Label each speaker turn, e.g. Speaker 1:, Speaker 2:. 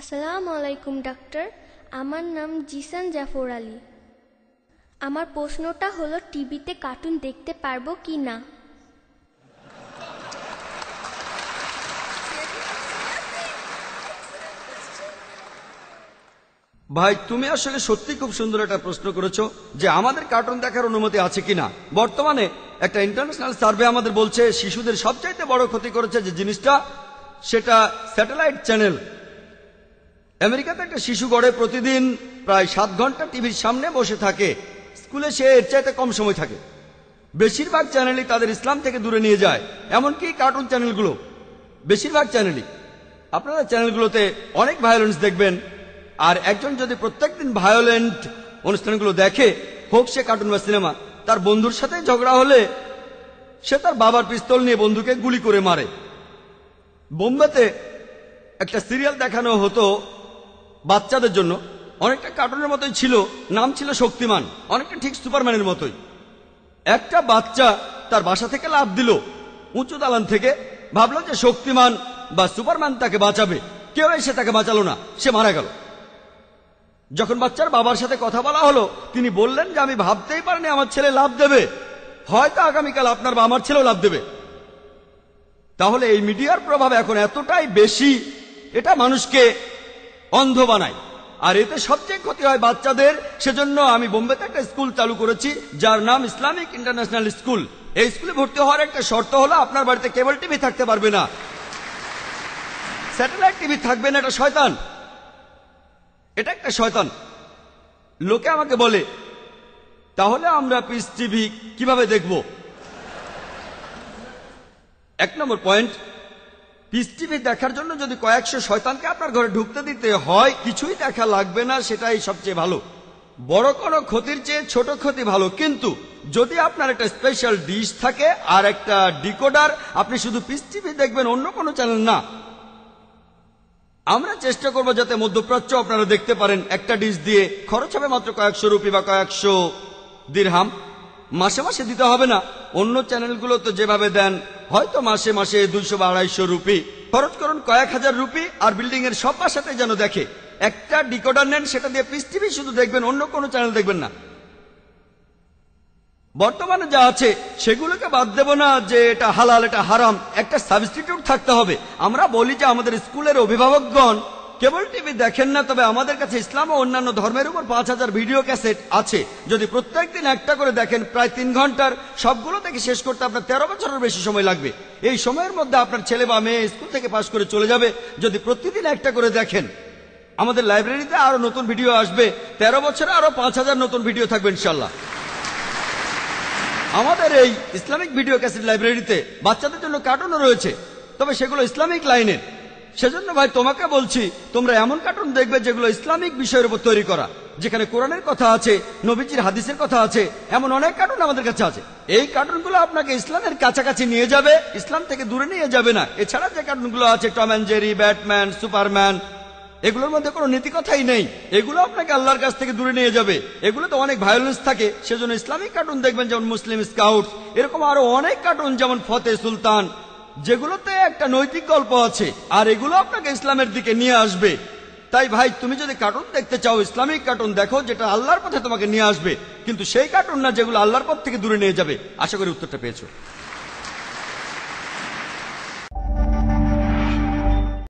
Speaker 1: আসসালামু আলাইকুম ডাক্তার। আমার নাম জিসান জাফর আলী। আমার প্রশ্নটা হলো, টিভিতে কার্টুন দেখতে পারব কি না?
Speaker 2: ভাই, তুমি আসলে সত্যি খুব সুন্দর একটা প্রশ্ন করেছ যে আমাদের কার্টুন দেখার অনুমতি আছে কিনা। বর্তমানে একটা ইন্টারন্যাশনাল সার্ভে আমাদের বলছে, শিশুদের সবচাইতে বড় ক্ষতি করেছে যে জিনিসটা, সেটা স্যাটেলাইট চ্যানেল। আমেরিকাতে একটা শিশু গড়ে প্রতিদিন প্রায় সাত ঘণ্টা টিভির সামনে বসে থাকে। স্কুলে সে এর চাইতে কম সময় থাকে। বেশিরভাগ চ্যানেলই তাদের ইসলাম থেকে দূরে নিয়ে যায়, এমনকি কার্টুন চ্যানেলগুলো। বেশিরভাগ চ্যানেলই। আপনারা চ্যানেলগুলোতে অনেক ভায়োলেন্স দেখবেন, আর একজন যদি প্রত্যেকদিন ভায়োলেন্ট অনুষ্ঠানগুলো দেখে, হোক সে কার্টুন বা সিনেমা, তার বন্ধুর সাথে ঝগড়া হলে সে তার বাবার পিস্তল নিয়ে বন্ধুকে গুলি করে মারে। বোম্বেতে একটা সিরিয়াল দেখানো হতো বাচ্চাদের জন্য অনেকটা কার্টুনের মতোই ছিল, নাম ছিল শক্তিমান, অনেকটা ঠিক সুপারম্যানের মতোই। একটা বাচ্চা তার বাসা থেকে লাভ দিল, উঁচু দালান থেকে ভাবলো যে শক্তিমান বা সুপারম্যান তাকে বাঁচাবে, কেউ এসে তাকে বাঁচালো না, সে মারা গেল। যখন বাচ্চার বাবার সাথে কথা বলা হলো, তিনি বললেন যে আমি ভাবতেই পারিনি আমার ছেলে লাভ দেবে, হয়তো আগামীকাল আপনার বা আমার ছেলেও লাভ দেবে। তাহলে এই মিডিয়ার প্রভাব এখন এতটাই বেশি, এটা মানুষকে অন্ধ বানায়। আর এতে সবচেয়ে ক্ষতি হয় বাচ্চাদের, সেজন্য আমি বোম্বেতে একটা স্কুল চালু করেছি, যার নাম ইসলামিক ইন্টারন্যাশনাল স্কুল। এই স্কুলে ভর্তি হওয়ার একটা শর্ত হলো, আপনার বাড়িতে কেবল টিভি থাকতে পারবে না। স্যাটেলাইট টিভি থাকবে না, এটা শয়তান। এটা একটা শয়তান। লোকে আমাকে বলে, তাহলে আমরা পিস টিভি কীভাবে দেখব? এক নম্বর পয়েন্ট পিস দেখার জন্য যদি কয়েকশো শয়তানকে আপনার ঘরে ঢুকতে দিতে হয়, কিছুই দেখা লাগবে না, সেটাই সবচেয়ে ভালো। বড় কোনো ক্ষতির চেয়ে ছোট ক্ষতি ভালো, কিন্তু যদি আপনার একটা স্পেশাল ডিশ থাকে আর একটা ডিকোডার আপনি শুধু পিস টিভি দেখবেন, অন্য কোনো চ্যানেল না। আমরা চেষ্টা করব যাতে মধ্যপ্রাচ্য আপনারা দেখতে পারেন, একটা ডিশ দিয়ে খরচ হবে মাত্র কয়েকশো রুপি বা কয়েকশো দিরহাম। মাসে মাসে দিতে হবে না, অন্য চ্যানেলগুলো তো যেভাবে দেন হয়তো মাসে মাসে দুইশো বা আড়াইশো রুপি। খরচ করুন কয়েক হাজার রুপি আর বিল্ডিং এর সব বাসাতে যেন দেখে। একটা ডিকোডার নেন, সেটা দিয়ে পৃথিবী শুধু দেখবেন, অন্য কোনো চ্যানেল দেখবেন না। বর্তমানে যা আছে, সেগুলোকে বাদ দেব না যে এটা হালাল, এটা হারাম। একটা সাবস্টিটিউট থাকতে হবে। আমরা বলি যে আমাদের স্কুলের অভিভাবকগণ কেবল টিভি দেখেন না, তবে আমাদের কাছে ইসলাম ও অন্যান্য ধর্মের উপর পাঁচ হাজার ভিডিও ক্যাসেট আছে। যদি প্রত্যেকদিন একটা করে দেখেন, প্রায় তিন ঘণ্টার, সবগুলো থেকে শেষ করতে আপনার তেরো বছরের বেশি সময় লাগবে। এই সময়ের মধ্যে আপনার ছেলে বা মেয়ে স্কুল থেকে পাশ করে চলে যাবে, যদি প্রতিদিন একটা করে দেখেন। আমাদের লাইব্রেরিতে আরও নতুন ভিডিও আসবে, তেরো বছরে আরও পাঁচ হাজার নতুন ভিডিও থাকবে ইনশাল্লাহ আমাদের এই ইসলামিক ভিডিও ক্যাসেট লাইব্রেরিতে বাচ্চাদের জন্য কার্টুনও রয়েছে, তবে সেগুলো ইসলামিক লাইনের। সেজন্য ভাই তোমাকে বলছি, তোমরা এমন কার্টুন দেখবে যেগুলো ইসলামিক বিষয়ের উপর তৈরি করা। যেখানে কোরআনের কথা আছে, নবীজির হাদিসের কথা আছে, এমন অনেক কার্টুন আমাদের কাছে আছে। এই কার্টুনগুলো আপনাকে ইসলামের কাছাকাছি নিয়ে যাবে, ইসলাম থেকে দূরে নিয়ে যাবে না। এছাড়া যে কার্টুনগুলো আছে Tom and Jerry Batman Superman এগুলোর মধ্যে কোনো নীতিকথাই নেই। এগুলো আপনাকে আল্লাহর কাছ থেকে দূরে নিয়ে যাবে। এগুলো তো অনেক ভায়োলেন্স থাকে, সেজন্য ইসলামিক কার্টুন দেখবেন যেমন মুসলিম স্কাউট এরকম আরও অনেক কার্টুন যেমন ফতে সুলতান যেগুলোতে একটা নৈতিক গল্প আছে, আর এগুলো আপনাকে ইসলামের দিকে নিয়ে আসবে। তাই ভাই, তুমি যদি কার্টুন দেখতে চাও, ইসলামিক কার্টুন দেখো, যেটা আল্লাহর পথে তোমাকে নিয়ে আসবে। কিন্তু সেই কার্টুন না যেগুলো আল্লাহর পথ থেকে দূরে নিয়ে যাবে। আশা করি উত্তরটা পেয়েছ।